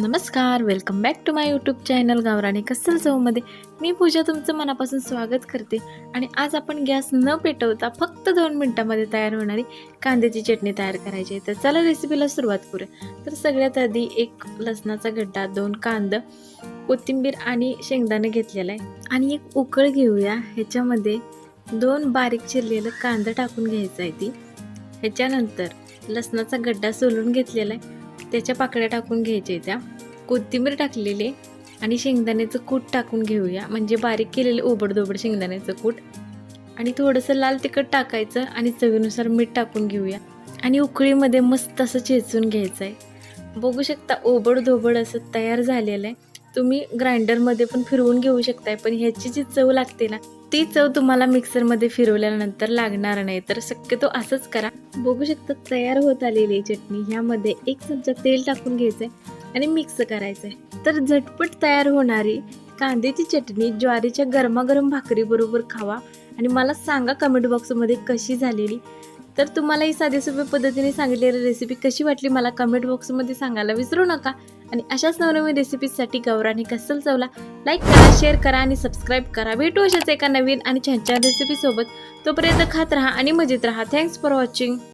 नमस्कार welcome back to my YouTube channel गावराने कसल चवमध्ये मी पूजा तुमचं मनापासून स्वागत करते. आणि आज आपण गॅस न पेटवता फक्त दोन मिनटामध्ये तयार होणारी कांद्याची चटणी तयार करायची आहे. तर चला रेसिपीला सुरुवात करूया. तर सगळ्यात आधी एक लसणाचा गड्डा दोन कांद कोथिंबीर आणि शेंगदाणे घेतलेलं आहे. आणि एक उकळ घेऊया. ह्याच्यामध्ये दोन बारीक चिरलेलं कांदा टाकून घ्यायचं आहे ती. ह्याच्यानंतर लसणाचा गड्डा सोलून घेतलेला आहे. त्याच्या पाकळ्या टाकून घ्यायच्या त्या. कोथिंबीर टाकलेली आणि शेंगदाण्याचं कूट टाकून घेऊया. म्हणजे बारीक केलेलं ओबडधोबड शेंगदाण्याचं कूट. आणि थोडंसं लाल तिखट टाकायचं आणि चवीनुसार मीठ टाकून घेऊया. आणि उकळीमध्ये मस्त असं चेचून घ्यायचं आहे बघू शकता ओबडधोबड असं तयार झालेलं आहे. तुम्ही ग्राइंडरमध्ये पण फिरवून घेऊ शकताय पण ह्याची जी चव लागते ना ती चव तुम्हाला मिक्सरमध्ये फिरवल्यानंतर लागणार नाही. तर शक्यतो असंच करा. बघू शकता तयार होत आलेली आहे चटणी. ह्यामध्ये एक चमचा तेल टाकून घ्यायचं आहे आणि मिक्स करायचं आहे तर झटपट तयार होणारी कांद्याची चटणी ज्वारीच्या गरमागरम भाकरीबरोबर खावा आणि मला सांगा कमेंट बॉक्समध्ये कशी झालेली. तर तुम्हाला ही साध्या सोप्या पद्धतीने सांगितलेली रेसिपी कशी वाटली मला कमेंट बॉक्समध्ये सांगायला विसरू नका. आणि अशाच नवनवीन रेसिपीजसाठी गौराने कसल चवला. लाईक करा शेअर करा आणि सबस्क्राईब करा. भेटू अशाच एका नवीन आणि छान छान रेसिपीसोबत तोपर्यंत खात राहा आणि मजेत राहा. Thanks for watching